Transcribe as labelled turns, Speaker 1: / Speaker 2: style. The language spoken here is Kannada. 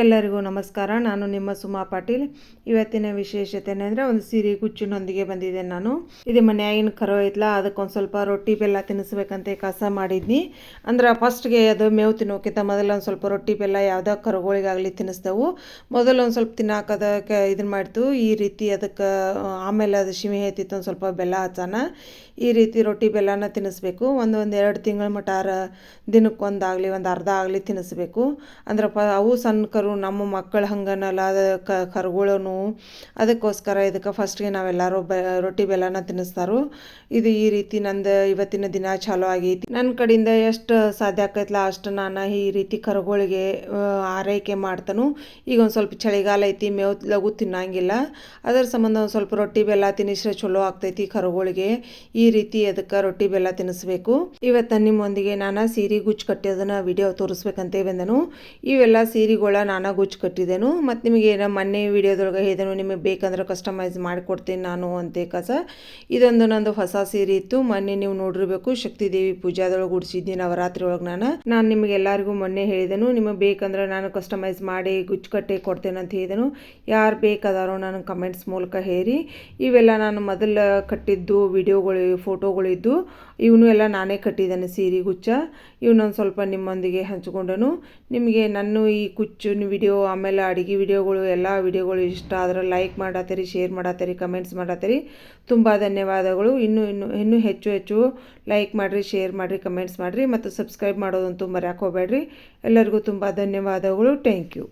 Speaker 1: ಎಲ್ಲರಿಗೂ ನಮಸ್ಕಾರ. ನಾನು ನಿಮ್ಮ ಸುಮಾ ಪಾಟೀಲ್. ಇವತ್ತಿನ ವಿಶೇಷತೆ ಏನಂದರೆ ಒಂದು ಸೀರೆ ಗುಚ್ಚಿನೊಂದಿಗೆ ಬಂದಿದ್ದೇನೆ ನಾನು. ಇದು ಮನ್ಯಾಗಿನ ಕರೋ ಐತ್ಲ, ಅದಕ್ಕೊಂದು ಸ್ವಲ್ಪ ರೊಟ್ಟಿ ಬೆಲ್ಲ ತಿನ್ನಿಸ್ಬೇಕಂತ ಕಸ ಮಾಡಿದ್ನಿ. ಅಂದ್ರೆ ಫಸ್ಟ್ಗೆ ಅದು ಮೇವು ತಿನ್ನೋಕ್ಕಿಂತ ಮೊದಲು ಒಂದು ಸ್ವಲ್ಪ ರೊಟ್ಟಿ ಬೆಲ್ಲ ಯಾವುದೋ ಕರುಗಳಿಗಾಗಲಿ ಮೊದಲು ಒಂದು ಸ್ವಲ್ಪ ತಿನ್ನಾಕ ಅದಕ್ಕೆ ಇದನ್ನು ಮಾಡ್ತು. ಈ ರೀತಿ ಅದಕ್ಕೆ, ಆಮೇಲೆ ಅದು ಸಿಮಿ ಐತಿತ್ತು ಒಂದು ಸ್ವಲ್ಪ ಬೆಲ್ಲ ಹಚ್ಚಾನ. ಈ ರೀತಿ ರೊಟ್ಟಿ ಬೆಲ್ಲನ ತಿನ್ನಿಸ್ಬೇಕು ಒಂದು ಒಂದು ಎರಡು ತಿಂಗಳ ಮಟಾರ ದಿನಕ್ಕೊಂದಾಗಲಿ ಒಂದು ಅರ್ಧ ಆಗಲಿ ತಿನ್ನಿಸ್ಬೇಕು ಅಂದ್ರೆ ಪ, ಅವು ಸಣ್ಣ ನಮ್ಮ ಮಕ್ಕಳು ಹಂಗನಲ್ಲ ಅದು ಕರುಗಳೂ ಅದಕ್ಕೋಸ್ಕರ ಇದಕ್ಕೆ ಫಸ್ಟ್ಗೆ ನಾವೆಲ್ಲರೂ ಬ, ರೊಟ್ಟಿ ಬೆಲ್ಲನ ತಿನ್ನಿಸ್ತಾರೋ. ಇದು ಈ ರೀತಿ ನಂದು ಇವತ್ತಿನ ದಿನ ಚಾಲೋ ಆಗೈತಿ. ನನ್ನ ಕಡೆಯಿಂದ ಎಷ್ಟು ಸಾಧ್ಯ ಆಕೈತಲ್ಲ ಅಷ್ಟು ನಾನು ಈ ರೀತಿ ಕರುಗಳಿಗೆ ಆರೈಕೆ ಮಾಡ್ತಾನು. ಈಗ ಒಂದು ಸ್ವಲ್ಪ ಚಳಿಗಾಲ ಐತಿ, ಮೇವು ಲಘು ತಿನ್ನಂಗಿಲ್ಲ. ಅದರ ಸಂಬಂಧ ಒಂದು ಸ್ವಲ್ಪ ರೊಟ್ಟಿ ಬೆಲ್ಲ ತಿನ್ನಿಸ್ರೆ ಚಲೋ ಆಗ್ತೈತಿ ಕರುಗಳಿಗೆ. ಈ ರೀತಿ ಅದಕ್ಕೆ ರೊಟ್ಟಿ ಬೆಲ್ಲ ತಿನ್ನಿಸ್ಬೇಕು. ಇವತ್ತು ನಿಮ್ಮೊಂದಿಗೆ ನಾನು ಸೀರೆ ಗುಚ್ಚು ಕಟ್ಟಿಯೋದನ್ನ ವಿಡಿಯೋ ತೋರಿಸ್ಬೇಕಂತ ಬಂದನು. ಇವೆಲ್ಲ ಸೀರೆಗಳ ನಾನು ಗುಚ್ಚು ಕಟ್ಟಿದೆನು. ಮತ್ತು ನಿಮಗೆ ಏನೋ ಮೊನ್ನೆ ವಿಡಿಯೋದೊಳಗೆ ಹೇಳಿದೆನು, ನಿಮಗೆ ಬೇಕಂದ್ರೆ ಕಸ್ಟಮೈಸ್ ಮಾಡಿಕೊಡ್ತೀನಿ ನಾನು ಅಂತ ಕಸ. ಇದೊಂದು ನಂದು ಹೊಸ ಸೀರೆ ಇತ್ತು. ಮೊನ್ನೆ ನೀವು ನೋಡಿರಬೇಕು, ಶಕ್ತಿ ದೇವಿ ಪೂಜಾದೊಳಗೆ ಉಡಿಸಿದ್ದೆ ನವರಾತ್ರಿ ಒಳಗೆ ನಾನು. ನಾನು ನಿಮಗೆ ಎಲ್ಲರಿಗೂ ಮೊನ್ನೆ ಹೇಳಿದೆನು, ನಿಮಗೆ ಬೇಕಂದ್ರೆ ನಾನು ಕಸ್ಟಮೈಸ್ ಮಾಡಿ ಗುಚ್ಚು ಕಟ್ಟಿ ಕೊಡ್ತೇನೆ ಅಂತ ಹೇಳಿದೆನು. ಯಾರು ಬೇಕಾದಾರೋ ನಾನು ಕಮೆಂಟ್ಸ್ ಮೂಲಕ ಹೇರಿ ಇವೆಲ್ಲ ನಾನು ಮೊದಲು ಕಟ್ಟಿದ್ದು, ವಿಡಿಯೋಗಳು ಫೋಟೋಗಳಿದ್ದು ಇವನು ಎಲ್ಲ ನಾನೇ ಕಟ್ಟಿದ್ದೇನೆ ಸೀರೆ ಗುಚ್ಚ ಇವನೊಂದು ಸ್ವಲ್ಪ ನಿಮ್ಮೊಂದಿಗೆ ಹಂಚ್ಕೊಂಡನು. ನಿಮಗೆ ನನ್ನ ಈ ಕುಚ್ಚು ವಿಡಿಯೋ ಆಮೇಲೆ ಅಡುಗೆ ವಿಡಿಯೋಗಳು ಎಲ್ಲ ವಿಡಿಯೋಗಳು ಇಷ್ಟ ಆದ್ರೆ ಲೈಕ್ ಮಾಡತ್ತೀರಿ ಶೇರ್ ಮಾಡತ್ತೀರಿ ಕಮೆಂಟ್ಸ್ ಮಾಡತ್ತೀರಿ ತುಂಬ ಧನ್ಯವಾದಗಳು. ಇನ್ನೂ ಇನ್ನೂ ಇನ್ನೂ ಹೆಚ್ಚು ಹೆಚ್ಚು ಲೈಕ್ ಮಾಡಿರಿ ಶೇರ್ ಮಾಡಿರಿ ಕಮೆಂಟ್ಸ್ ಮಾಡಿರಿ. ಮತ್ತು ಸಬ್ಸ್ಕ್ರೈಬ್ ಮಾಡೋದಂತೂ ಮರ್ಯಾಕೆ ಹೋಗಬೇಡ್ರಿ. ಎಲ್ಲರಿಗೂ ತುಂಬ ಧನ್ಯವಾದಗಳು. Thank you